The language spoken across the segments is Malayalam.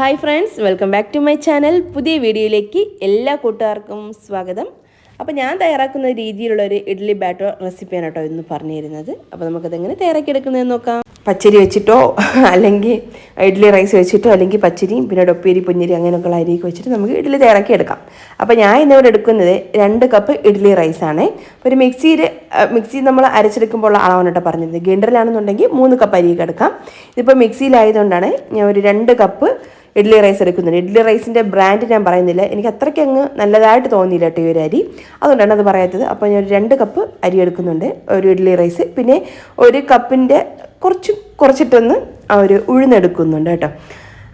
Hi friends welcome back to my channel പുതിയ വീഡിയോയിലേക്ക് എല്ലാ കൂട്ടുകാർക്കും സ്വാഗതം. അപ്പോൾ ഞാൻ തയ്യാറാക്കുന്ന രീതിയിലുള്ള ഒരു ഇഡ്ഡലി ബാറ്റർ റെസിപ്പിയാണ് കേട്ടോ ഇന്ന് പറഞ്ഞു തരുന്നത് അപ്പോൾ നമുക്കതെങ്ങനെ തയ്യാറാക്കിയെടുക്കുന്നതെന്ന് നോക്കാം. പച്ചരി വെച്ചിട്ടോ അല്ലെങ്കിൽ ഇഡ്ഡലി റൈസ് വെച്ചിട്ടോ അല്ലെങ്കിൽ പച്ചരിയും പിന്നെ ഡൊപ്പേരി പൊന്നിരി അങ്ങനെയൊക്കെയുള്ള അരിയൊക്കെ വെച്ചിട്ട് നമുക്ക് ഇഡ്ഡലി തയ്യാറാക്കി എടുക്കാം അപ്പോൾ ഞാൻ ഇന്നിവിടെ എടുക്കുന്നത് രണ്ട് കപ്പ് ഇഡ്ഡലി റൈസാണ് ഒരു മിക്സിയിൽ മിക്സി നമ്മൾ അരച്ചെടുക്കുമ്പോൾ അളവാണ് കേട്ടോ പറഞ്ഞത് ഗ്രൈൻഡറിലാണെന്നുണ്ടെങ്കിൽ മൂന്ന് കപ്പ് അരിയൊക്കെ എടുക്കാം. ഇതിപ്പോൾ മിക്സിയിലായതുകൊണ്ടാണ് ഞാൻ ഒരു രണ്ട് കപ്പ് ഇഡ്ഡലി റൈസ് എടുക്കുന്നുണ്ട്. ഇഡ്ഡലി റൈസിന്റെ ബ്രാൻഡ് ഞാൻ പറയുന്നില്ല. എനിക്ക് അത്രയ്ക്ക് അങ്ങ് നല്ലതായിട്ട് തോന്നിയില്ല കേട്ടോ ഈ ഒരു അരി. അതുകൊണ്ടാണ് അത് പറയാത്തത്. അപ്പോൾ ഞാൻ രണ്ട് കപ്പ് അരി എടുക്കുന്നുണ്ട്. ഒരു ഇഡ്ഡലി റൈസ്. പിന്നെ ഒരു കപ്പിന്റെ കുറച്ച് കുറച്ചിട്ടൊന്ന് ആ ഒരു ഉഴുന്നെടുക്കുന്നുണ്ട് കേട്ടോ.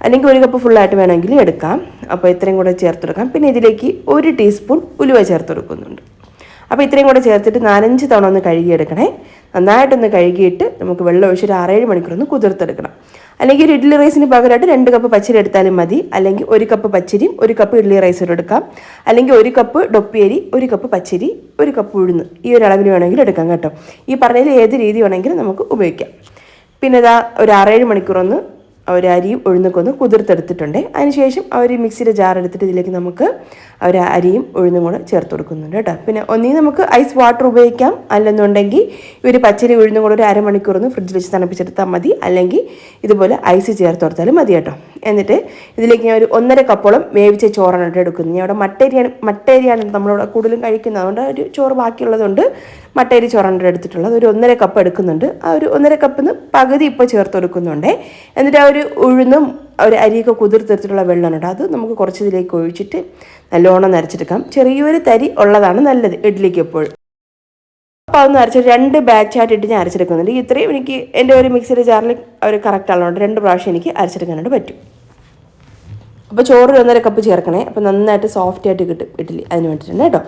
അല്ലെങ്കിൽ ഒരു കപ്പ് ഫുള്ളായിട്ട് വേണമെങ്കിൽ എടുക്കാം. അപ്പോൾ ഇത്രയും കൂടെ ചേർത്തെടുക്കാം പിന്നെ ഇതിലേക്ക് ഒരു ടീസ്പൂൺ ഉലുവ ചേർത്ത് കൊടുക്കുന്നുണ്ട്. അപ്പോൾ ഇത്രയും കൂടെ ചേർത്തിട്ട് നാലഞ്ച് തവണ ഒന്ന് കഴുകിയെടുക്കണേ. നന്നായിട്ടൊന്ന് കഴുകിയിട്ട് നമുക്ക് വെള്ളം ഒഴിച്ച് ഒരു ആറേഴ് മണിക്കൂർ ഒന്ന് കുതിർത്തെടുക്കണം. അല്ലെങ്കിൽ ഒരു ഇഡ്ഡലി റൈസിന് പകരമായിട്ട് രണ്ട് കപ്പ് പച്ചരി എടുത്താലും മതി. അല്ലെങ്കിൽ ഒരു കപ്പ് പച്ചരിയും ഒരു കപ്പ് ഇഡ്ഡലി റൈസും എടുക്കാം. അല്ലെങ്കിൽ ഒരു കപ്പ് ഡൊപ്പിയരി ഒരു കപ്പ് പച്ചരി ഒരു കപ്പ് ഉഴുന്ന് ഈ ഒരു അളവിൽ വേണമെങ്കിൽ എടുക്കാം കേട്ടോ. ഈ പറഞ്ഞതിൽ ഏത് രീതി വേണമെങ്കിലും നമുക്ക് ഉപയോഗിക്കാം. പിന്നെ ഇതാ ഒരു ആറേഴ് മണിക്കൂർ ഒന്ന് ഒരു അരിയും ഉഴുന്നൊക്കെ ഒന്ന് കുതിർത്തെടുത്തിട്ടുണ്ട്. അതിനുശേഷം ആ ഒരു മിക്സിയുടെ ജാർ എടുത്തിട്ട് ഇതിലേക്ക് നമുക്ക് അവർ അരിയും ഉഴുന്നും കൂടെ ചേർത്ത് കൊടുക്കുന്നുണ്ട് കേട്ടോ. പിന്നെ ഒന്നീ നമുക്ക് ഐസ് വാട്ടർ ഉപയോഗിക്കാം. അല്ലെന്നുണ്ടെങ്കിൽ ഒരു പച്ചരി ഉഴുന്നും കൂടെ ഒരു അരമണിക്കൂർ ഒന്ന് ഫ്രിഡ്ജിൽ വെച്ച് തണുപ്പിച്ചെടുത്താൽ മതി. അല്ലെങ്കിൽ ഇതുപോലെ ഐസ് ചേർത്ത് കൊടുത്താലും മതി കേട്ടോ. എന്നിട്ട് ഇതിലേക്ക് ഞാൻ ഒരു ഒന്നര കപ്പോളം വേവിച്ച ചോറാണ് കേട്ടോ എടുക്കുന്നത്. ഞാൻ അവിടെ മട്ടേരിയാണ് മട്ടേരിയാണ് നമ്മളിവിടെ കൂടുതലും കഴിക്കുന്നത്. അതുകൊണ്ട് ഒരു ചോറ് ബാക്കിയുള്ളതുകൊണ്ട് മട്ടേരി ചോറാണ് എടുത്തിട്ടുള്ളത്. ഒരു ഒന്നര കപ്പ് എടുക്കുന്നുണ്ട്. ആ ഒരു ഒന്നര കപ്പിന്ന് പകുതി ഇപ്പോൾ ചേർത്ത് കൊടുക്കുന്നുണ്ട്. എന്നിട്ട് ആ ഒരു ഉഴുന്നും ഒരു അരിയൊക്കെ കുതിർത്തെടുത്തിട്ടുള്ള വെള്ളമാണ് കേട്ടോ അത്. നമുക്ക് കുറച്ച് ഇതിലേക്ക് ഒഴിച്ചിട്ട് നല്ലോണം നരച്ചെടുക്കാം. ചെറിയൊരു തരി ഉള്ളതാണ് നല്ലത് ഇഡ്ഡലിക്ക് എപ്പോഴും അപ്പോൾ അതൊന്ന് അരച്ച് രണ്ട് ബാച്ചായിട്ടിട്ട് ഞാൻ അരച്ചെടുക്കുന്നുണ്ട്. ഇത്രയും എനിക്ക് എന്റെ ഒരു മിക്സിയുടെ ജാറിൽ ഒരു കറക്റ്റ് അളവുണ്ട് രണ്ട് പ്രാവശ്യം എനിക്ക് അരച്ചെടുക്കാനായിട്ട് പറ്റും. അപ്പോൾ ചോറ് ഒന്നര കപ്പ് ചേർക്കണേ. അപ്പോൾ നന്നായിട്ട് സോഫ്റ്റ് ആയിട്ട് കിട്ടും ഇഡ്ഡലി അതിന് വേണ്ടിയിട്ടുണ്ട് കേട്ടോ.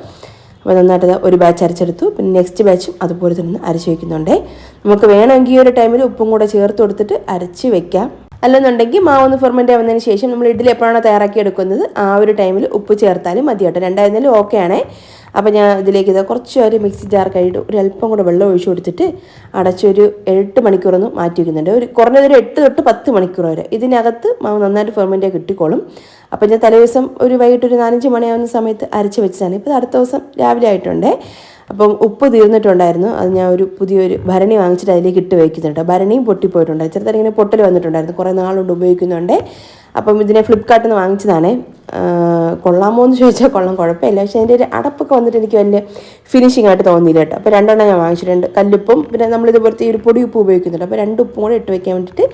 അപ്പോൾ നന്നായിട്ട് ഒരു ബാച്ച് അരച്ചെടുത്തു. പിന്നെ നെക്സ്റ്റ് ബാച്ചും അതുപോലെ തന്നെ അരച്ച് വയ്ക്കുന്നുണ്ടേ നമുക്ക് വേണമെങ്കിൽ ഒരു ടൈമിൽ ഉപ്പും കൂടെ ചേർത്ത് കൊടുത്തിട്ട് അരച്ച് വെക്കാം. അല്ലെന്നുണ്ടെങ്കിൽ ഒന്ന് ഫെർമെന്റ് ആവുന്നതിന് ശേഷം നമ്മൾ ഇഡ്ഡലി എപ്പോഴാണോ തയ്യാറാക്കി എടുക്കുന്നത് ആ ഒരു ടൈമിൽ ഉപ്പ് ചേർത്താലും മതി കേട്ടോ. രണ്ടായിരുന്നാലും ഓക്കെ ആണേ. അപ്പോൾ ഞാൻ ഇതിലേക്ക് ഇത് കുറച്ച് ഒരു മിക്സി ജാർ കഴിയിട്ട് ഒരു അല്പം കൂടെ വെള്ളം ഒഴിച്ചു കൊടുത്തിട്ട് അടച്ചൊരു എട്ട് മണിക്കൂറൊന്ന് മാറ്റി വയ്ക്കുന്നുണ്ട് ഒരു കുറഞ്ഞതൊരു എട്ട് തൊട്ട് പത്ത് മണിക്കൂർ വരെ. ഇതിനകത്ത് മാവ് നന്നായിട്ട് ഫെർമെന്റ് കിട്ടിക്കോളും. അപ്പോൾ ഞാൻ തലേ ദിവസം ഒരു വൈകിട്ട് ഒരു നാലഞ്ച് മണിയാവുന്ന സമയത്ത് അരച്ച് വെച്ചതാണ്. ഇപ്പോൾ അടുത്ത ദിവസം രാവിലെ ആയിട്ടുണ്ട്. അപ്പം ഉപ്പ് തീർന്നിട്ടുണ്ടായിരുന്നു. അത് ഞാൻ ഒരു പുതിയൊരു ഭരണി വാങ്ങിച്ചിട്ട് അതിലേക്ക് ഇട്ട് വയ്ക്കുന്നുണ്ട് ഭരണിയും പൊട്ടിപ്പോയിട്ടുണ്ട്. ചെറുതായിട്ട് ഇങ്ങനെ പൊട്ടൽ വന്നിട്ടുണ്ടായിരുന്നു. കുറേ നാളുകൊണ്ട് ഉപയോഗിക്കുന്നുണ്ട്. അപ്പം ഇതിനെ ഫ്ലിപ്കാർട്ടിൽ നിന്ന് വാങ്ങിച്ചതാണേ. കൊള്ളാമോ എന്ന് ചോദിച്ചാൽ കൊള്ളാം കുഴപ്പമില്ല. പക്ഷേ അതിന്റെ ഒരു അടപ്പൊക്കെ വന്നിട്ട് എനിക്ക് വലിയ ഫിനിഷിംഗ് ആയിട്ട് തോന്നിയില്ല കേട്ടോ. അപ്പോൾ രണ്ടെണ്ണം ഞാൻ വാങ്ങിച്ചിട്ടുണ്ട്. കല്ലുപ്പും പിന്നെ നമ്മളിതുപോലത്തെ ഈ ഒരു പൊടി ഉപ്പ് ഉപയോഗിക്കുന്നുണ്ട്. അപ്പോൾ രണ്ട് ഉപ്പും കൂടെ ഇട്ട് വയ്ക്കാൻ വേണ്ടിയിട്ട്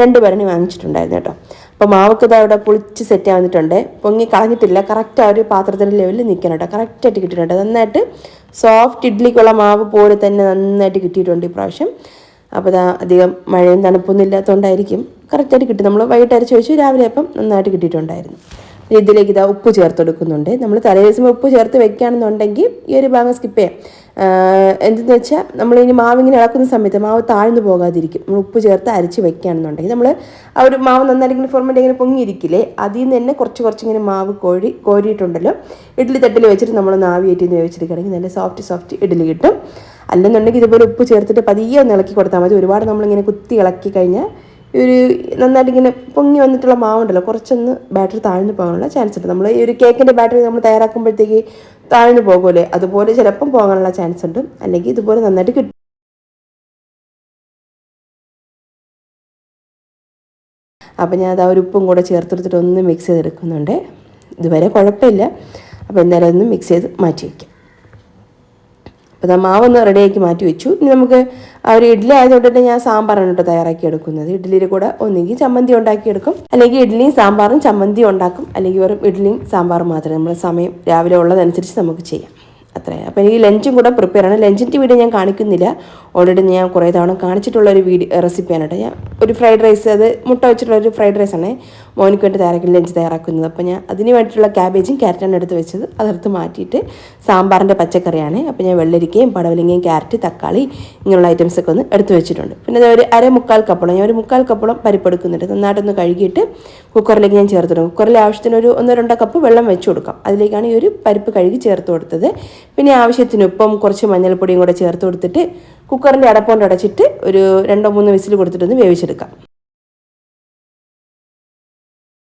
രണ്ട് ഭരണി വാങ്ങിച്ചിട്ടുണ്ടായിരുന്നു കേട്ടോ. അപ്പോൾ മാവൊക്കെ ഇതാ അവിടെ പൊളിച്ച് സെറ്റ് ആവുന്നിട്ടുണ്ട് പൊങ്ങി കളഞ്ഞിട്ടില്ല. കറക്റ്റ് ആ ഒരു പാത്രത്തിന്റെ ലെവലിൽ നിൽക്കണം കേട്ടോ. കറക്റ്റായിട്ട് കിട്ടിയിട്ടുണ്ട്. നന്നായിട്ട് സോഫ്റ്റ് ഇഡ്ഡലിക്കുള്ള മാവ് പോലെ തന്നെ നന്നായിട്ട് കിട്ടിയിട്ടുണ്ട് ഇപ്രാവശ്യം. അപ്പോൾ ഇതാ അധികം മഴയും തണുപ്പൊന്നും ഇല്ലാത്തതുകൊണ്ടായിരിക്കും. കറക്റ്റായിട്ട് കിട്ടി. നമ്മൾ വൈകിട്ട് വെച്ച് രാവിലെ അപ്പം നന്നായിട്ട് കിട്ടിയിട്ടുണ്ടായിരുന്നു. ഇതിലേക്ക് ഇതാ ഉപ്പ് ചേർത്ത് കൊടുക്കുന്നുണ്ട് നമ്മൾ തലേദിവസം ഉപ്പ് ചേർത്ത് വെക്കുകയാണെന്നുണ്ടെങ്കിൽ ഈ ഒരു ഭാഗം സ്കിപ്പ് ചെയ്യാം. എന്തെന്ന് വെച്ചാൽ നമ്മൾ ഇനി മാവ് ഇങ്ങനെ ഇളക്കുന്ന സമയത്ത് മാവ് താഴ്ന്നു പോകാതിരിക്കും. നമ്മൾ ഉപ്പ് ചേർത്ത് അരച്ച് വെക്കുകയാണെന്നുണ്ടെങ്കിൽ നമ്മൾ ആ ഒരു മാവ് നന്നായിട്ട് ഇങ്ങനെ ഫോർമെന്റ് ഇങ്ങനെ പൊങ്ങിയിരിക്കില്ലേ അതിൽ നിന്ന് തന്നെ കുറച്ച് കുറച്ച് ഇങ്ങനെ മാവ് കോഴി കോരിയിട്ടുണ്ടല്ലോ. ഇഡ്ഡലി തട്ടിൽ വെച്ചിട്ട് നമ്മൾ നാവി ഏറ്റിന്ന് വേവിച്ചെടുക്കുകയാണെങ്കിൽ നല്ല സോഫ്റ്റ് സോഫ്റ്റ് ഇഡ്ഡലി കിട്ടും. അല്ലെന്നുണ്ടെങ്കിൽ ഇതുപോലെ ഉപ്പ് ചേർത്തിട്ട് പതിയെ ഒന്ന് ഇളക്കി കൊടുത്താൽ മതി. ഒരുപാട് നമ്മളിങ്ങനെ കുത്തി ഇളക്കി കഴിഞ്ഞാൽ ഒരു നന്നായിട്ട് ഇങ്ങനെ പൊങ്ങി വന്നിട്ടുള്ള മാവുണ്ടല്ലോ കുറച്ചൊന്ന് ബാറ്ററി താഴ്ന്നു പോകാനുള്ള ചാൻസ് ഉണ്ട്. നമ്മൾ ഈ ഒരു കേക്കിന്റെ ബാറ്ററി നമ്മൾ തയ്യാറാക്കുമ്പോഴത്തേക്ക് താഴ്ന്നു പോകുമല്ലേ അതുപോലെ ചിലപ്പം പോകാനുള്ള ചാൻസ് ഉണ്ട്. അല്ലെങ്കിൽ ഇതുപോലെ നന്നായിട്ട് കിട്ടും. അപ്പം ഞാൻ അത് ആ ഒരു ഉപ്പും കൂടെ ചേർത്തെടുത്തിട്ട് ഒന്ന് മിക്സ് ചെയ്തെടുക്കുന്നുണ്ട്. ഇതുവരെ കുഴപ്പമില്ല. അപ്പോൾ എന്തായാലും ഒന്ന് മിക്സ് ചെയ്ത് മാറ്റി വയ്ക്കാം അപ്പോൾ മാവൊന്ന് റെഡിയാക്കി മാറ്റി വെച്ചു. ഇനി നമുക്ക് ആ ഒരു ഇഡ്ഡലി ആയതുകൊണ്ട് തന്നെ ഞാൻ സാമ്പാറാണ് കേട്ടോ തയ്യാറാക്കി എടുക്കുന്നത്. ഇഡ്ഡലിയിൽ കൂടെ ഒന്നുകിൽ ചമ്മന്തി ഉണ്ടാക്കിയെടുക്കും അല്ലെങ്കിൽ ഇഡ്ഡലിയും സാമ്പാറും ചമ്മന്തി ഉണ്ടാക്കും. അല്ലെങ്കിൽ വെറും ഇഡ്ഡലിയും സാമ്പാറും മാത്രമേ നമ്മൾ സമയം രാവിലെ ഉള്ളതനുസരിച്ച് നമുക്ക് ചെയ്യാം. അത്രയും അപ്പോൾ എനിക്ക് ലഞ്ചും കൂടെ പ്രിപ്പയർ ആണ് ലഞ്ചിന്റെ വീഡിയോ ഞാൻ കാണിക്കുന്നില്ല. ഓൾറെഡി ഞാൻ കുറേ തവണ കാണിച്ചിട്ടുള്ള ഒരു വീഡിയോ റെസിപ്പിയാണ് കേട്ടോ. ഞാൻ ഒരു ഫ്രൈഡ് റൈസ് അത് മുട്ട വെച്ചിട്ടുള്ള ഒരു ഫ്രൈഡ് റൈസ് ആണ്. മോനിക്ക് വേണ്ടി തയ്യാറാക്കി ലഞ്ച് തയ്യാറാക്കുന്നത്. അപ്പോൾ ഞാൻ അതിന് വേണ്ടിയിട്ടുള്ള ക്യാബേജും ക്യാരറ്റാണ് എടുത്ത് വെച്ചത്. അതെടുത്ത് മാറ്റിയിട്ട് സാമ്പാറിന്റെ പച്ചക്കറിയാണ്. അപ്പോൾ ഞാൻ വെള്ളരിക്കയും പടവലിങ്ങയും ക്യാരറ്റ് തക്കാളി ഇങ്ങനെയുള്ള ഐറ്റംസൊക്കെ ഒന്ന് എടുത്ത് വെച്ചിട്ടുണ്ട്. പിന്നെ ഒരു അര മുക്കാൽ കപ്പോളം ഞാൻ ഒരു മുക്കാൽ കപ്പോളം പരിപ്പെടുക്കുന്നുണ്ട് നന്നായിട്ടൊന്ന് കഴുകിയിട്ട് കുക്കറിലേക്ക് ഞാൻ ചേർത്തിടും കുക്കറിൽ ആവശ്യത്തിന് ഒരു ഒന്നോ രണ്ടോ കപ്പ് വെള്ളം വെച്ച് കൊടുക്കാം. അതിലേക്കാണ് ഈ ഒരു പരിപ്പ് കഴുകി ചേർത്ത് കൊടുത്തത്. പിന്നെ ആവശ്യത്തിന് ഉപ്പും കുറച്ച് മഞ്ഞൾപ്പൊടിയും കൂടെ ചേർത്ത് കൊടുത്തിട്ട് കുക്കറിന്റെ അടപ്പുകൊണ്ട് അടച്ചിട്ട് ഒരു രണ്ടോ മൂന്നോ വിസിൽ കൊടുത്തിട്ടൊന്ന് വേവിച്ചെടുക്കാം.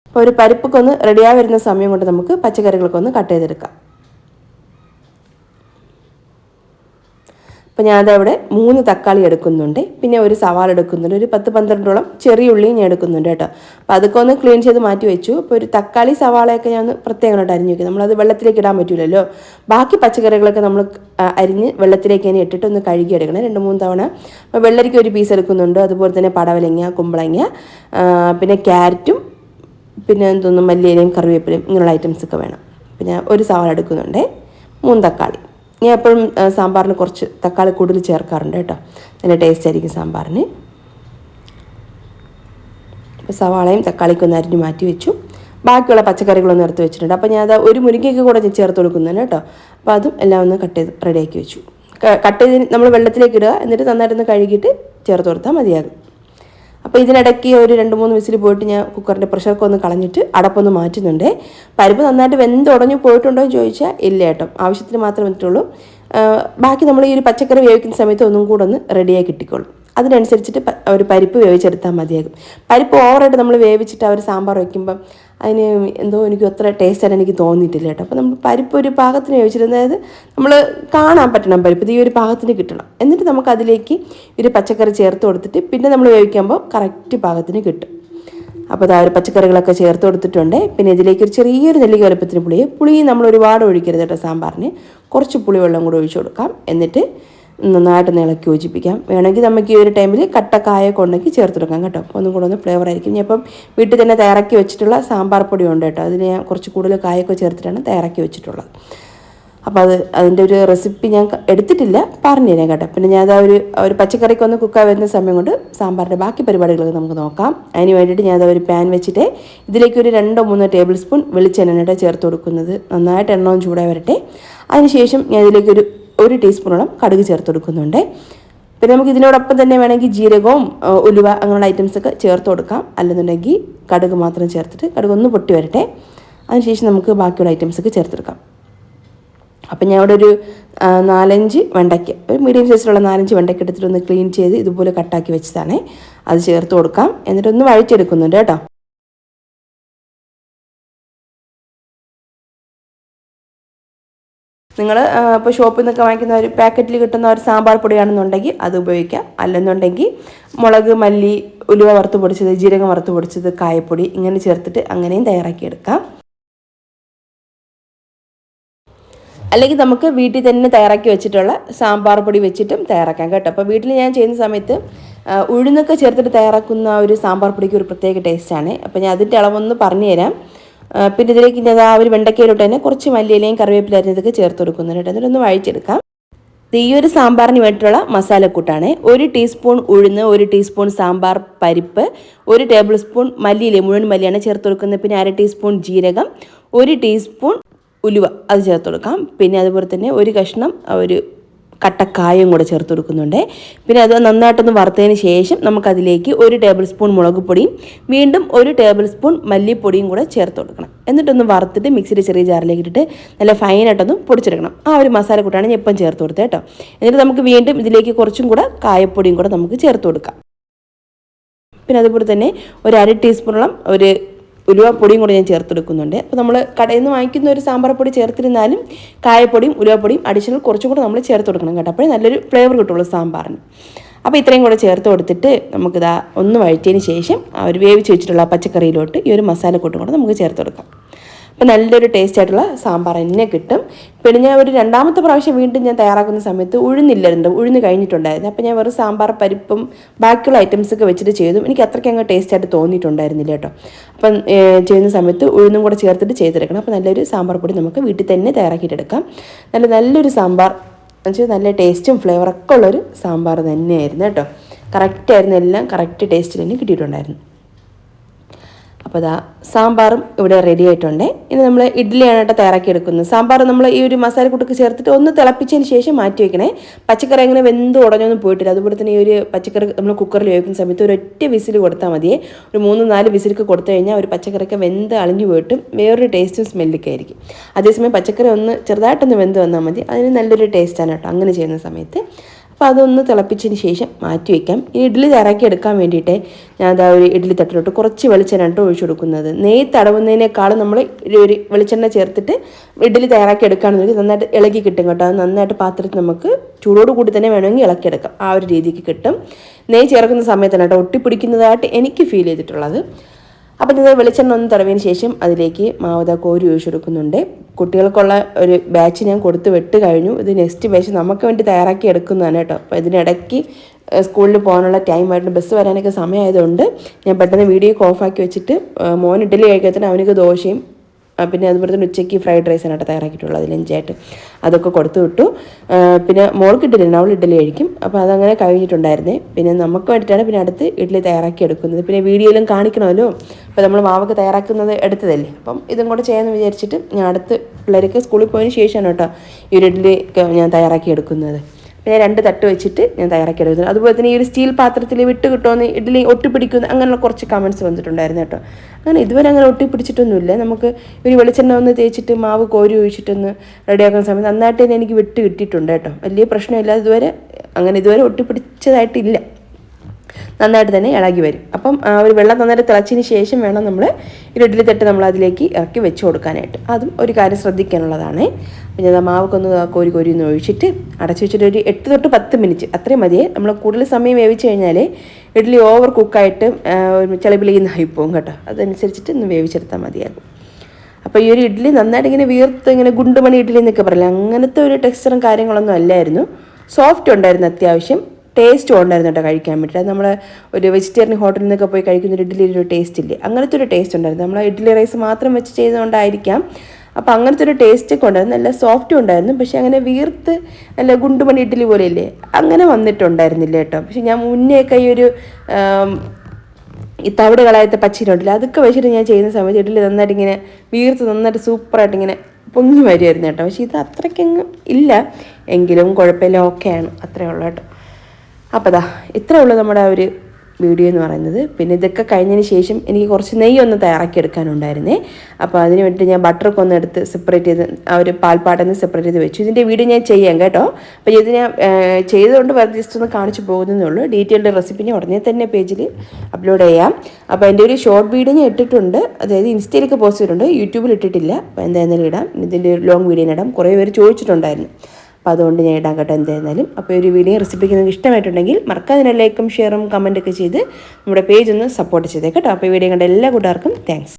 അപ്പോൾ ഒരു പരിപ്പൊക്കെ ഒന്ന് റെഡിയായി വരുന്ന സമയം കൊണ്ട് നമുക്ക് പച്ചക്കറികളൊക്കെ ഒന്ന് കട്ട് ചെയ്തെടുക്കാം. അപ്പോൾ ഞാനതവിടെ മൂന്ന് തക്കാളി എടുക്കുന്നുണ്ട്. പിന്നെ ഒരു സവാള എടുക്കുന്നുണ്ട്. ഒരു പത്ത് പന്ത്രണ്ടോളം ചെറിയ ഉള്ളി ഞാൻ എടുക്കുന്നുണ്ട് കേട്ടോ. അപ്പോൾ അതൊക്കെ ഒന്ന് ക്ലീൻ ചെയ്ത് മാറ്റി വെച്ചു. അപ്പോൾ ഒരു തക്കാളി സവാളയൊക്കെ ഞാൻ പ്രത്യേകമായിട്ട് അരിഞ്ഞു വെക്കും. നമ്മളത് വെള്ളത്തിലേക്ക് ഇടാൻ പറ്റില്ലല്ലോ ബാക്കി പച്ചക്കറികളൊക്കെ നമ്മൾ അരിഞ്ഞ് വെള്ളത്തിലേക്ക് തന്നെ ഇട്ടിട്ട് ഒന്ന് കഴുകി എടുക്കണം. രണ്ട് മൂന്ന് തവണ. അപ്പോൾ വെള്ളരിക്ക ഒരു പീസ് എടുക്കുന്നുണ്ട്. അതുപോലെ തന്നെ പടവലങ്ങ കുമ്പളങ്ങ പിന്നെ ക്യാരറ്റും പിന്നെ എന്തോന്നും മല്ലിയിലയും കറിവേപ്പിലയും ഇങ്ങനെയുള്ള ഐറ്റംസ് ഒക്കെ വേണം. പിന്നെ ഒരു സവാള എടുക്കുന്നുണ്ട്. മൂന്ന് തക്കാളി. ഞാൻ എപ്പോഴും സാമ്പാറിന് കുറച്ച് തക്കാളി കൂടുതൽ ചേർക്കാറുണ്ട് കേട്ടോ. നല്ല ടേസ്റ്റ് ആയിരിക്കും സാമ്പാറിന്. അപ്പോൾ സവാളയും തക്കാളിക്കൊന്ന് അരിഞ്ഞ് മാറ്റി വെച്ചു. ബാക്കിയുള്ള പച്ചക്കറികളൊന്നും എടുത്ത് വെച്ചിട്ടുണ്ട്. അപ്പോൾ ഞാൻ അത് ഒരു മുരിങ്ങയ്ക്ക് കൂടെ ഞാൻ ചേർത്ത് കൊടുക്കുന്നതാണ് കേട്ടോ. അപ്പോൾ അതും എല്ലാം ഒന്ന് കട്ട് ചെയ്ത് റെഡിയാക്കി വെച്ചു. കട്ട് ചെയ്ത് നമ്മൾ വെള്ളത്തിലേക്ക് ഇടുക. എന്നിട്ട് നന്നായിട്ടൊന്ന് കഴുകിയിട്ട് ചേർത്ത് കൊടുത്താൽ മതിയാകും. അപ്പോൾ ഇതിനിടയ്ക്ക് ഒരു രണ്ട് മൂന്ന് വിസിൽ പോയിട്ട് ഞാൻ കുക്കറിന്റെ പ്രഷറൊക്കെ ഒന്ന് കളഞ്ഞിട്ട് അടപ്പൊന്ന് മാറ്റുന്നുണ്ട്. പരിപ്പ് നന്നായിട്ട് വെന്ത് ഉടഞ്ഞു പോയിട്ടുണ്ടോ എന്ന് ചോദിച്ചാൽ ഇല്ല കേട്ടോ. ആവശ്യത്തിന് മാത്രമേ വന്നിട്ടുള്ളൂ ബാക്കി നമ്മൾ ഈ ഒരു പച്ചക്കറി വേവിക്കുന്ന സമയത്ത് ഒന്നും കൂടെ ഒന്ന് റെഡിയായി കിട്ടിക്കോളും. അതിനനുസരിച്ചിട്ട് ഒരു പരിപ്പ് വേവിച്ചെടുത്താൽ മതിയാകും. പരിപ്പ് ഓവറായിട്ട് നമ്മൾ വേവിച്ചിട്ട് അവർ സാമ്പാർ വയ്ക്കുമ്പം അതിന് എന്തോ എനിക്ക് അത്ര ടേസ്റ്റായിട്ട് എനിക്ക് തോന്നിയിട്ടില്ല കേട്ടോ. അപ്പോൾ നമ്മൾ പരിപ്പ് ഒരു പാകത്തിന് ചോദിച്ചിരുന്നത് അതായത് നമ്മൾ കാണാൻ പറ്റണം പരിപ്പ് ഈ ഒരു പാകത്തിന് കിട്ടണം. എന്നിട്ട് നമുക്ക് അതിലേക്ക് ഒരു പച്ചക്കറി ചേർത്ത് കൊടുത്തിട്ട് പിന്നെ നമ്മൾ വേവിക്കുമ്പോൾ കറക്റ്റ് പാകത്തിന് കിട്ടും. അപ്പോൾ അതാ ഒരു പച്ചക്കറികളൊക്കെ ചേർത്ത് കൊടുത്തിട്ടുണ്ട്. പിന്നെ ഇതിലേക്ക് ഒരു ചെറിയൊരു നെല്ലിക്ക വലുപ്പത്തിന് പുളി പുളിയും നമ്മൾ ഒരുപാട് ഒഴിക്കരുത് കേട്ടോ സാമ്പാറിന്. കുറച്ച് പുളിവെള്ളം കൂടെ ഒഴിച്ചു കൊടുക്കാം. എന്നിട്ട് നന്നായിട്ട് നിളക്കി യോജിപ്പിക്കാം. വേണമെങ്കിൽ നമുക്ക് ഈ ഒരു ടൈമിൽ കട്ടക്കായ ഉണ്ടെങ്കിൽ ചേർത്ത് കൊടുക്കാം കേട്ടോ. അപ്പോൾ ഒന്നും കൂടെ ഒന്ന് ഫ്ലേവർ ആയിരിക്കും. ഞാൻ ഇപ്പം വീട്ടിൽ തന്നെ തയ്യാറാക്കി വെച്ചിട്ടുള്ള സാമ്പാർ പൊടി ഉണ്ട് കേട്ടോ. അതിന് ഞാൻ കുറച്ച് കൂടുതൽ കായൊക്കെ ചേർത്തിട്ടാണ് തയ്യാറാക്കി വെച്ചിട്ടുള്ളത്. അപ്പോൾ അത് അതിന്റെ ഒരു റെസിപ്പി ഞാൻ എടുത്തിട്ടില്ല. പറഞ്ഞു തരാം കേട്ടോ. പിന്നെ ഞാൻ ഒരു ഒരു പച്ചക്കറിക്ക് ഒന്ന് കുക്കാൻ വരുന്ന സമയം കൊണ്ട് സാമ്പാറിന്റെ ബാക്കി പരിപാടികളൊക്കെ നമുക്ക് നോക്കാം. അതിന് വേണ്ടിയിട്ട് ഞാൻ ഒരു പാൻ വെച്ചിട്ട് ഇതിലേക്ക് ഒരു രണ്ടോ മൂന്നോ ടേബിൾ സ്പൂൺ വെളിച്ചെണ്ണ ചേർത്ത് കൊടുക്കുന്നത്. നന്നായിട്ട് എണ്ണവും ചൂടായി വരട്ടെ. അതിനുശേഷം ഞാൻ ഇതിലേക്ക് ഒരു ടീസ്പൂണോളം കടുക് ചേർത്ത് കൊടുക്കുന്നുണ്ട് പിന്നെ നമുക്ക് ഇതിനോടൊപ്പം തന്നെ വേണമെങ്കിൽ ജീരകവും ഉലുവ അങ്ങനെയുള്ള ഐറ്റംസൊക്കെ ചേർത്ത് കൊടുക്കാം. അല്ലെന്നുണ്ടെങ്കിൽ കടുക് മാത്രം ചേർത്തിട്ട് കടുക് ഒന്ന് പൊട്ടി വരട്ടെ. അതിനുശേഷം നമുക്ക് ബാക്കിയുള്ള ഐറ്റംസൊക്കെ ചേർത്തെടുക്കാം. അപ്പം ഞാൻ ഇവിടെ ഒരു നാലഞ്ച് വെണ്ടയ്ക്ക ഒരു മീഡിയം സൈസിലുള്ള നാലഞ്ച് വെണ്ടയ്ക്ക എടുത്തിട്ട് ഒന്ന് ക്ലീൻ ചെയ്ത് ഇതുപോലെ കട്ടാക്കി വെച്ചതാണ്. അത് ചേർത്ത് കൊടുക്കാം. എന്നിട്ടൊന്ന് വഴിച്ചെടുക്കുന്നുണ്ട് കേട്ടോ. നിങ്ങൾ ഇപ്പോൾ ഷോപ്പിൽ നിന്നൊക്കെ വാങ്ങിക്കുന്ന ഒരു പാക്കറ്റിൽ കിട്ടുന്ന ഒരു സാമ്പാർ പൊടിയാണെന്നുണ്ടെങ്കിൽ അത് ഉപയോഗിക്കാം. അല്ലെന്നുണ്ടെങ്കിൽ മുളക് മല്ലി ഉലുവ വറുത്ത് പൊടിച്ചത് ജീരകം വറുത്ത് പൊടിച്ചത് കായപ്പൊടി ഇങ്ങനെ ചേർത്തിട്ട് അങ്ങനെയും തയ്യാറാക്കിയെടുക്കാം. അല്ലെങ്കിൽ നമുക്ക് വീട്ടിൽ തന്നെ തയ്യാറാക്കി വെച്ചിട്ടുള്ള സാമ്പാർ പൊടി വെച്ചിട്ടും തയ്യാറാക്കാം കേട്ടോ. അപ്പോൾ വീട്ടിൽ ഞാൻ ചെയ്യുന്ന സമയത്ത് ഉഴുന്നൊക്കെ ചേർത്തിട്ട് തയ്യാറാക്കുന്ന ഒരു സാമ്പാർ പൊടിക്ക് ഒരു പ്രത്യേക ടേസ്റ്റാണ് അപ്പോൾ ഞാൻ അതിന്റെ അളവൊന്ന് പറഞ്ഞു തരാം പിന്നെ ഇതിലേക്ക് ഇനി ആ ഒരു വെണ്ടക്കയിലോട്ട് തന്നെ കുറച്ച് മല്ലിയിലയും കറിവേപ്പില അരിഞ്ഞതൊക്കെ ചേർത്ത് കൊടുക്കുന്നുണ്ട് കേട്ടോ. എന്നിട്ടൊന്ന് വഴിച്ചെടുക്കാം ഈ ഒരു സാമ്പാറിന് വേണ്ടിയിട്ടുള്ള മസാലക്കൂട്ടാണ്. ഒരു ടീസ്പൂൺ ഉഴുന്ന് ഒരു ടീസ്പൂൺ സാമ്പാർ പരിപ്പ് ഒരു ടേബിൾ സ്പൂൺ മല്ലിയിലെ മുഴുവൻ മല്ലിയാണ് ചേർത്ത് കൊടുക്കുന്നത്. പിന്നെ അര ടീസ്പൂൺ ജീരകം ഒരു ടീസ്പൂൺ ഉലുവ അത് ചേർത്ത് കൊടുക്കാം. പിന്നെ അതുപോലെ തന്നെ ഒരു കഷ്ണം ഒരു കട്ടക്കായും കൂടെ ചേർത്ത് കൊടുക്കുന്നുണ്ട്. പിന്നെ അത് നന്നായിട്ടൊന്ന് വറുത്തതിന് ശേഷം നമുക്കതിലേക്ക് ഒരു ടേബിൾ സ്പൂൺ മുളക് പൊടിയും വീണ്ടും ഒരു ടേബിൾ സ്പൂൺ മല്ലിപ്പൊടിയും കൂടെ ചേർത്ത് കൊടുക്കണം. എന്നിട്ടൊന്ന് വറുത്തിട്ട് മിക്സിയുടെ ചെറിയ ജാറിലേക്ക് ഇട്ടിട്ട് നല്ല ഫൈനായിട്ടൊന്ന് പൊടിച്ചെടുക്കണം. ആ ഒരു മസാല കൂട്ടാണ് ഞാൻ ഇപ്പം ചേർത്ത് കൊടുത്തത് കേട്ടോ. എന്നിട്ട് നമുക്ക് വീണ്ടും ഇതിലേക്ക് കുറച്ചും കൂടെ കായപ്പൊടിയും കൂടെ നമുക്ക് ചേർത്ത് കൊടുക്കാം. പിന്നെ അതുപോലെ തന്നെ ഒരു അര ടീസ്പൂണോളം ഒരു ഉലുവ പൊടിയും കൂടി ഞാൻ ചേർത്തെടുക്കുന്നുണ്ട്. അപ്പോൾ നമ്മൾ കടയിൽ നിന്ന് വാങ്ങിക്കുന്ന ഒരു സാമ്പാർ പൊടി ചേർത്തിരുന്നാലും കായപ്പൊടിയും ഉലുവപ്പൊടിയും അഡീഷണൽ കുറച്ചും കൂടെ നമ്മൾ ചേർത്ത് കൊടുക്കണം കേട്ടോ. അപ്പോഴേ നല്ലൊരു ഫ്ലേവർ കിട്ടുള്ളൂ സാമ്പാറിന്. അപ്പോൾ ഇത്രയും കൂടെ ചേർത്ത് കൊടുത്തിട്ട് നമുക്കിതാ ഒന്ന് വഴറ്റിയതിന് ശേഷം ആ ഒരു വേവിച്ച് വെച്ചിട്ടുള്ള പച്ചക്കറിയിലോട്ട് ഈ ഒരു മസാലക്കൂട്ടും കൂടെ നമുക്ക് ചേർത്ത് കൊടുക്കാം. അപ്പോൾ നല്ലൊരു ടേസ്റ്റ് ആയിട്ടുള്ള സാമ്പാർ തന്നെ കിട്ടും. പിന്നെ ഞാൻ ഒരു രണ്ടാമത്തെ പ്രാവശ്യം വീണ്ടും ഞാൻ തയ്യാറാക്കുന്ന സമയത്ത് ഉഴുന്നില്ലായിരുന്നു. ഉഴുന്ന് കഴിഞ്ഞിട്ടുണ്ടായിരുന്നു. അപ്പോൾ ഞാൻ വെറും സാമ്പാർ പരിപ്പും ബാക്കിയുള്ള ഐറ്റംസ് ഒക്കെ വെച്ചിട്ട് ചെയ്തു. എനിക്ക് അത്രയ്ക്ക് അങ്ങ് ടേസ്റ്റ് ആയിട്ട് തോന്നിയിട്ടുണ്ടായിരുന്നില്ല കേട്ടോ. അപ്പം ചെയ്യുന്ന സമയത്ത് ഉഴുന്നും കൂടെ ചേർത്തിട്ട് ചെയ്തെടുക്കണം. അപ്പോൾ നല്ലൊരു സാമ്പാർ പൊടി നമുക്ക് വീട്ടിൽ തന്നെ തയ്യാറാക്കിയിട്ടെടുക്കാം. നല്ല നല്ലൊരു സാമ്പാർ. എന്നുവെച്ചാൽ നല്ല ടേസ്റ്റും ഫ്ലേവറൊക്കെ ഉള്ളൊരു സാമ്പാർ തന്നെയായിരുന്നു കേട്ടോ. കറക്റ്റായിരുന്നു എല്ലാം. കറക്റ്റ് ടേസ്റ്റിൽ തന്നെ കിട്ടിയിട്ടുണ്ടായിരുന്നു. അപ്പോൾ അതാ സാമ്പാറും ഇവിടെ റെഡി ആയിട്ടുണ്ട്. ഇനി നമ്മൾ ഇഡ്ഡലിയാണ് കേട്ടോ തയ്യാറാക്കി എടുക്കുന്നത് സാമ്പാർ നമ്മൾ ഈ ഒരു മസാലക്കൂട്ടൊക്കെ ചേർത്തിട്ട് ഒന്ന് തിളപ്പിച്ചതിന് ശേഷം മാറ്റി വെക്കണേ. പച്ചക്കറി അങ്ങനെ വെന്ത് ഉടഞ്ഞൊന്നും പോയിട്ടില്ല. അതുപോലെ തന്നെ ഈ ഒരു പച്ചക്കറി നമ്മൾ കുക്കറിൽ വേവിക്കുന്ന സമയത്ത് ഒരു ഒറ്റ വിസിൽ കൊടുത്താൽ മതിയേ. ഒരു മൂന്ന് നാല് വിസിലൊക്കെ കൊടുത്തു കഴിഞ്ഞാൽ ഒരു പച്ചക്കറിയൊക്കെ വെന്ത് അളിഞ്ഞു പോയിട്ടും വേറൊരു ടേസ്റ്റും സ്മെല്ലൊക്കെ ആയിരിക്കും. അതേസമയം പച്ചക്കറി ഒന്ന് ചെറുതായിട്ടൊന്ന് വെന്ത് വന്നാൽ മതി. അതിന് നല്ലൊരു ടേസ്റ്റാണ് കേട്ടോ. അങ്ങനെ ചെയ്യുന്ന സമയത്ത് അപ്പോൾ അതൊന്ന് തിളപ്പിച്ചതിന് ശേഷം മാറ്റി വയ്ക്കാം ഈ ഇഡ്ഡലി തയ്യാറാക്കി എടുക്കാൻ വേണ്ടിയിട്ട് ഞാൻ അതാ ഒരു ഇഡ്ഡലി തട്ടിലോട്ട് കുറച്ച് വെളിച്ചെണ്ണ ഒഴിച്ചു കൊടുക്കുന്നത്. നെയ്യ് തടവുന്നതിനേക്കാളും നമ്മൾ ഒരു വെളിച്ചെണ്ണ ചേർത്തിട്ട് ഇഡ്ഡലി തയ്യാറാക്കി എടുക്കുകയാണെന്നുണ്ടെങ്കിൽ നന്നായിട്ട് ഇളകി കിട്ടും കേട്ടോ. അത് നന്നായിട്ട് പാത്രത്തിൽ നമുക്ക് ചൂടോട് കൂടി തന്നെ വേണമെങ്കിൽ ഇളക്കിയെടുക്കാം. ആ ഒരു രീതിക്ക് കിട്ടും. നെയ്യ് ചേർക്കുന്ന സമയത്താണ് കേട്ടോ ഒട്ടിപ്പിടിക്കുന്നതായിട്ട് എനിക്ക് ഫീൽ ചെയ്തിട്ടുള്ളത്. അപ്പം ഇത് വെളിച്ചെണ്ണ ഒന്ന് തടവിയതിന് ശേഷം അതിലേക്ക് മാവത കോരി ഒഴിച്ചു കൊടുക്കുന്നുണ്ട്. കുട്ടികൾക്കുള്ള ഒരു ബാച്ച് ഞാൻ കൊടുത്ത് വിട്ട് കഴിഞ്ഞു. ഇത് നെക്സ്റ്റ് ബാച്ച് നമുക്ക് വേണ്ടി തയ്യാറാക്കി എടുക്കുന്നതാണ് കേട്ടോ. അപ്പോൾ ഇതിനിടയ്ക്ക് സ്കൂളിൽ പോകാനുള്ള ടൈമായിട്ട് ബസ് വരാനൊക്കെ സമയമായതുകൊണ്ട് ഞാൻ പെട്ടെന്ന് വീഡിയോ ഓഫാക്കി വെച്ചിട്ട് മോൻ ഇഡ്ഡലി കഴിക്കത്തിന് അവനക്ക് ദോശയും പിന്നെ അതുപോലെ തന്നെ ഉച്ചയ്ക്ക് ഫ്രൈഡ് റൈസ് റൈസാണ് കേട്ടോ തയ്യാറാക്കിയിട്ടുള്ളത് ലഞ്ചായിട്ട് അതൊക്കെ കൊടുത്തു വിട്ടു. പിന്നെ മോൾക്ക് ഇഡ്ഡലി അവൾ ഇഡ്ഡലി കഴിക്കും. അപ്പോൾ അതങ്ങനെ കഴിഞ്ഞിട്ടുണ്ടായിരുന്നേ. പിന്നെ നമുക്ക് വേണ്ടിയിട്ടാണ് പിന്നെ അടുത്ത് ഇഡ്ഡലി തയ്യാറാക്കി എടുക്കുന്നത് പിന്നെ വീഡിയോയിലും കാണിക്കണമല്ലോ. അപ്പോൾ നമ്മൾ മാവൊക്കെ തയ്യാറാക്കുന്നത് എടുത്തതല്ലേ? അപ്പം ഇതും കൂടെ ചെയ്യാമെന്ന് വിചാരിച്ചിട്ട് ഞാൻ അടുത്ത് പിള്ളേർക്ക് സ്കൂളിൽ പോയതിന് ശേഷമാണ് കേട്ടോ ഈ ഒരു ഇഡ്ഡലി ഞാൻ തയ്യാറാക്കി എടുക്കുന്നത് പിന്നെ രണ്ട് തട്ട് വെച്ചിട്ട് ഞാൻ തയ്യാറാക്കി എടുക്കുന്നത് അതുപോലെ തന്നെ ഈ ഒരു സ്റ്റീൽ പാത്രത്തിൽ വിട്ട് കിട്ടുമെന്ന് ഇഡ്ഡലി ഒട്ടിപ്പിടിക്കുന്ന അങ്ങനെയുള്ള കുറച്ച് കമന്റ്സ് വന്നിട്ടുണ്ടായിരുന്നു കേട്ടോ. അങ്ങനെ ഇതുവരെ അങ്ങനെ ഒട്ടിപ്പിടിച്ചിട്ടൊന്നുമില്ല. നമുക്ക് ഒരു വെളിച്ചെണ്ണ ഒന്ന് തേച്ചിട്ട് മാവ് കോരി ഒഴിച്ചിട്ടൊന്ന് റെഡിയാക്കുന്ന സമയത്ത് നന്നായിട്ട് തന്നെ എനിക്ക് വിട്ട് കിട്ടിയിട്ടുണ്ട് കേട്ടോ. വലിയ പ്രശ്നമില്ല ഇതുവരെ അങ്ങനെ ഇതുവരെ ഒട്ടിപ്പിടിച്ചതായിട്ടില്ല. നന്നായിട്ട് തന്നെ ഇളകി വരും. അപ്പം ആ ഒരു വെള്ളം നന്നായിട്ട് തിളച്ചതിന് ശേഷം വേണം നമ്മൾ ഒരു ഇഡ്ഡലി തട്ട് നമ്മൾ അതിലേക്ക് ഇറക്കി വെച്ച് കൊടുക്കാനായിട്ട്. അതും ഒരു കാര്യം ശ്രദ്ധിക്കാനുള്ളതാണ്. പിന്നെ അത് മാവൊക്കെ ഒന്ന് കോരി കോരി ഒന്ന് ഒഴിച്ചിട്ട് അടച്ചു വെച്ചിട്ട് ഒരു എട്ട് തൊട്ട് പത്ത് മിനിറ്റ് അത്രയും മതിയെ. നമ്മൾ കൂടുതൽ സമയം വേവിച്ച് കഴിഞ്ഞാൽ ഇഡ്ഡലി ഓവർ കുക്കായിട്ട് ചിലവിളിയുന്നായി പോകും കേട്ടോ. അതനുസരിച്ചിട്ട് ഒന്ന് വേവിച്ചെടുത്താൽ മതിയാകും. അപ്പോൾ ഈ ഒരു ഇഡ്ഡലി നന്നായിട്ട് ഇങ്ങനെ വീർത്ത് ഇങ്ങനെ ഗുണ്ടുമണി ഇഡ്ഡലി എന്നൊക്കെ പറയില്ല അങ്ങനത്തെ ഒരു ടെക്സ്ചറും കാര്യങ്ങളൊന്നും അല്ലായിരുന്നു. സോഫ്റ്റ് ഉണ്ടായിരുന്നു അത്യാവശ്യം. ടേസ്റ്റും ഉണ്ടായിരുന്നു കേട്ടോ കഴിക്കാൻ വേണ്ടിയിട്ട് നമ്മൾ ഒരു വെജിറ്റേറിയൻ ഹോട്ടലിൽ നിന്നൊക്കെ പോയി കഴിക്കുന്ന ഒരു ഇഡ്ഡലി ഒരു ടേസ്റ്റ് ഇല്ലേ? അങ്ങനത്തെ ഒരു ടേസ്റ്റ് ഉണ്ടായിരുന്നു. നമ്മൾ ഇഡ്ഡലി റൈസ് മാത്രം വെച്ച് ചെയ്തുകൊണ്ടായിരിക്കാം. അപ്പോൾ അങ്ങനത്തെ ഒരു ടേസ്റ്റ് ഒക്കെ ഉണ്ടായിരുന്നു. നല്ല സോഫ്റ്റ് ഉണ്ടായിരുന്നു. പക്ഷേ അങ്ങനെ വീർത്ത് നല്ല ഗുണ്ടുമണി ഇഡ്ഡലി പോലെയില്ലേ? അങ്ങനെ വന്നിട്ടുണ്ടായിരുന്നില്ല കേട്ടോ പക്ഷെ ഞാൻ മുന്നേയൊക്കെ ഈ ഒരു ഈ തവിട് കളയാത്ത പച്ചരിയുണ്ടല്ലോ അതൊക്കെ വെച്ചിട്ട് ഞാൻ ചെയ്യുന്ന സമയത്ത് ഇഡ്ഡലി നന്നായിട്ട് ഇങ്ങനെ വീർത്ത് നന്നായിട്ട് സൂപ്പറായിട്ട് ഇങ്ങനെ പൊങ്ങി വരുമായിരുന്നു കേട്ടോ പക്ഷേ ഇത് അത്രയ്ക്കങ്ങ് ഇല്ല. എങ്കിലും കുഴപ്പമില്ല. ഓക്കെയാണ്. അത്രയേ ഉള്ളൂ കേട്ടോ അപ്പോൾ ദാ ഇത്രേ ഉള്ളൂ നമ്മുടെ ഒരു വീഡിയോ എന്ന് പറയുന്നത്. പിന്നെ ഇതൊക്കെ കഴിഞ്ഞതിന് ശേഷം എനിക്ക് കുറച്ച് നെയ്യ് ഒന്ന് തയ്യാറാക്കി എടുക്കാനുണ്ടായിരുന്നേ. അപ്പോൾ അതിന് വേണ്ടിയിട്ട് ഞാൻ ബട്ടറൊക്കെ ഒന്ന് എടുത്ത് സെപ്പറേറ്റ് ചെയ്ത് ആ ഒരു പാൽപ്പാട്ടിൽ നിന്ന് സെപ്പറേറ്റ് ചെയ്ത് വെച്ചു. ഇതിന്റെ വീഡിയോ ഞാൻ ചെയ്യാം കേട്ടോ. അപ്പോൾ ഇത് ഞാൻ ചെയ്തുകൊണ്ട് വെറുതെ ഒന്ന് കാണിച്ചു പോകുന്നതേ ഉള്ളൂ. ഡീറ്റെയിൽഡ് റെസിപ്പി ഞാൻ ഉടനെ തന്നെ പേജിൽ അപ്ലോഡ് ചെയ്യാം. അപ്പോൾ എന്റെ ഒരു ഷോർട്ട് വീഡിയോ ഞാൻ ഇട്ടിട്ടുണ്ട്. അതായത് ഇൻസ്റ്റയിലൊക്കെ പോസ്റ്റ് ചെയ്തിട്ടുണ്ട്. യൂട്യൂബിൽ ഇട്ടിട്ടില്ല. അപ്പോൾ എന്തായാലും ഇടാം. ഇതിന്റെ ഒരു ലോങ് വീഡിയോ ഇടാം. കുറേ പേര് ചോദിച്ചിട്ടുണ്ടായിരുന്നു. അപ്പോൾ അതുകൊണ്ട് ഞാൻ ഇടാൻ കേട്ടോ എന്തായിരുന്നാലും. അപ്പോൾ ഒരു വീഡിയോ റെസിപ്പിക്ക് നിങ്ങൾക്ക് ഇഷ്ടമായിട്ടുണ്ടെങ്കിൽ മറക്കാതെ ലൈക്കും ഷെയറും കമന്റൊക്കെ ചെയ്ത് നമ്മുടെ പേജ് ഒന്ന് സപ്പോർട്ട് ചെയ്തേക്കട്ടോ അപ്പോൾ ഈ വീഡിയോ കണ്ട എല്ലാ കൂട്ടുകാർക്കും താങ്ക്സ്